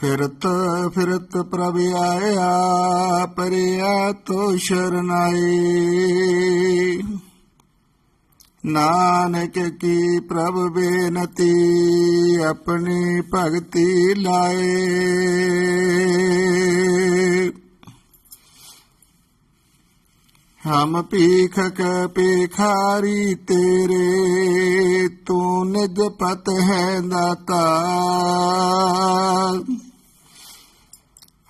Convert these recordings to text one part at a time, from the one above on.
फिरत फिरत प्रभ आया, पर तो शरणाई। नानक की प्रभ बेनती, अपनी भक्ति लाए। हम पीखक पेखारी तेरे, तू निज पत है दाता।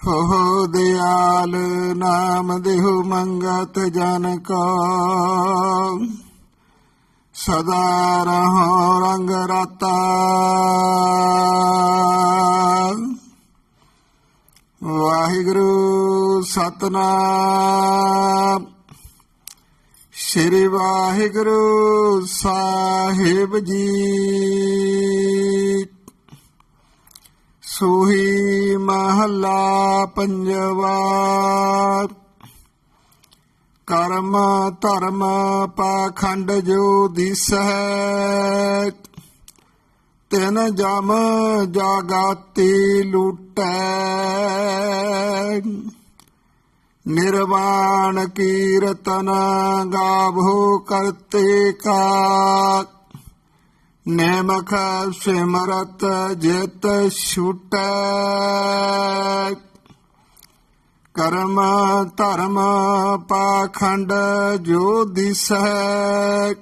ਹੋ ਦਿਆਲ ਨਾਮ ਦੇਹੁ ਮੰਗਤ ਜਨ ਕੋ। ਸਦਾ ਰਹੋ ਰੰਗ ਰਤਾ। ਵਾਹਿਗੁਰੂ ਸਤਨਾਮ। ਸ੍ਰੀ ਵਾਹਿਗੁਰੂ ਸਾਹਿਬ ਜੀ। ਸੋਹੀ ਮਹੱਲਾ ਪੰਜਵਾ ਕਰਮ ਧਰਮ ਪਾਖੰਡ ਜੋ ਦਿਸੈ ਤਿਨ ਜਮ ਜਾਗਾਤੀ ਲੂਟੈ ਨਿਰਵਾਣ ਕੀਰਤਨ ਗਾਵੋ ਕਰਤੇ ਕਾ ਨੇਮਖ ਸਿਮਰਤ ਜਿਤ ਛੁਟੈ ਕਰਮ ਧਰਮ ਪਾਖੰਡ ਜੋ ਦਿਸੈ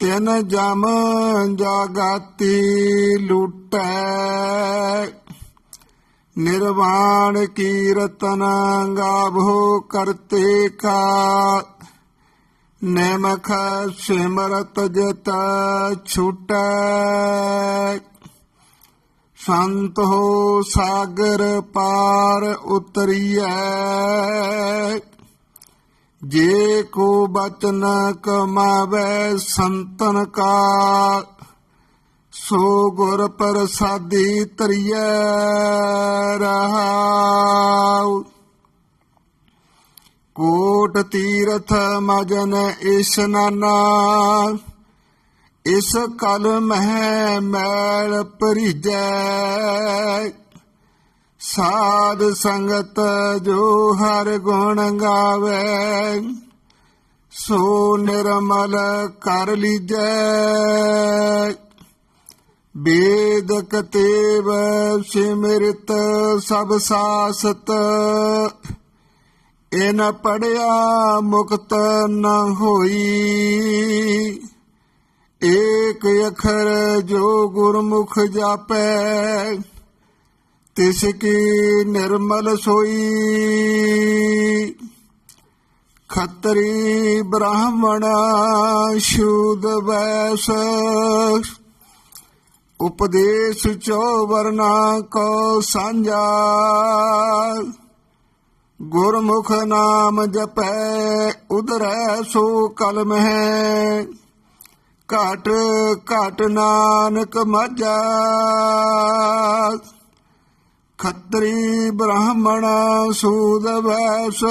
ਤਿਨ ਜਮ ਜਾਗਾਤੀ ਲੂਟੈ ਨਿਰਵਾਣ ਕੀਰਤਨ ਗਾਭੋ ਕਰਤੇ ਕਾ ਨੇਮਖ ਸਿਮਰਤ ਜਤ ਛੁਟੈ। ਸੰਤ ਹੋ ਸਾਗਰ ਪਾਰ ਉਤਰੀਐ। ਜੇ ਕੋ ਬਚਨ ਕਮਾਵੇ ਸੰਤਨ ਕਾ, ਸੋ ਗੁਰ ਪ੍ਰਸਾਦੀ ਤਰੀਐ ਰਹਾਉ ਕੋਟ ਤੀਰਥ ਮਜਨ ਇਸ਼ਨਾਨਾ ਇਸ ਕਲ ਮਹਿ ਮੈਲ ਭਰੀਜੈ। ਸਾਧ ਸੰਗਤ ਜੋ ਹਰ ਗੁਣ ਗਾਵੇ, ਸੋ ਨਿਰਮਲ ਕਰ ਲੀਜੈ। ਬੇਦ ਕਤੇਵ ਸਿਮਰਿਤ ਸਭ ਸਾਸਤ ਇਨ ਪੜਿਆ ਮੁਕਤ ਨ ਹੋਈ। ਏਕ ਅਖਰ ਜੋ ਗੁਰਮੁਖ ਜਾਪੈ, ਤਿਸ ਕੀ ਨਿਰਮਲ ਸੋਈ। ਖੱਤਰੀ ਬ੍ਰਾਹਮਣ ਸ਼ੂਦ ਵੈਸ, ਉਪਦੇਸ਼ ਚੋ ਵਰਨਾ ਕੋ ਸਾਂਝਾ। ਗੁਰਮੁਖ ਨਾਮ ਜਪੈ, ਉਧਰੈ ਸੋ ਕਲਮ ਹੈ ਘਟ ਘਟ ਨਾਨਕ ਮਜਾ ਖੱਤਰੀ ਬ੍ਰਾਹਮਣ ਸੂਦ ਵੈਸ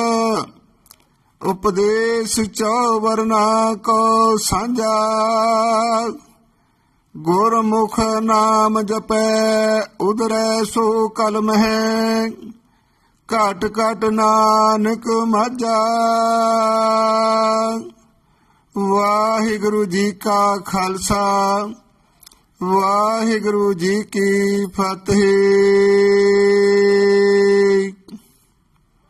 ਉਪਦੇਸ਼ ਚੋ ਵਰਨਾ ਕੋ ਸਾਂਝਾ। ਗੁਰਮੁਖ ਨਾਮ ਜਪੈ, ਉਧਰੈ ਸੋ ਕਲਮ ਹੈ ਘਟ ਘਟ ਨਾਨਕ ਮਾਝਾ। ਵਾਹਿਗੁਰੂ ਜੀ ਕਾ ਖਾਲਸਾ ਵਾਹਿਗੁਰੂ ਜੀ ਕੀ ਫਤਿਹ।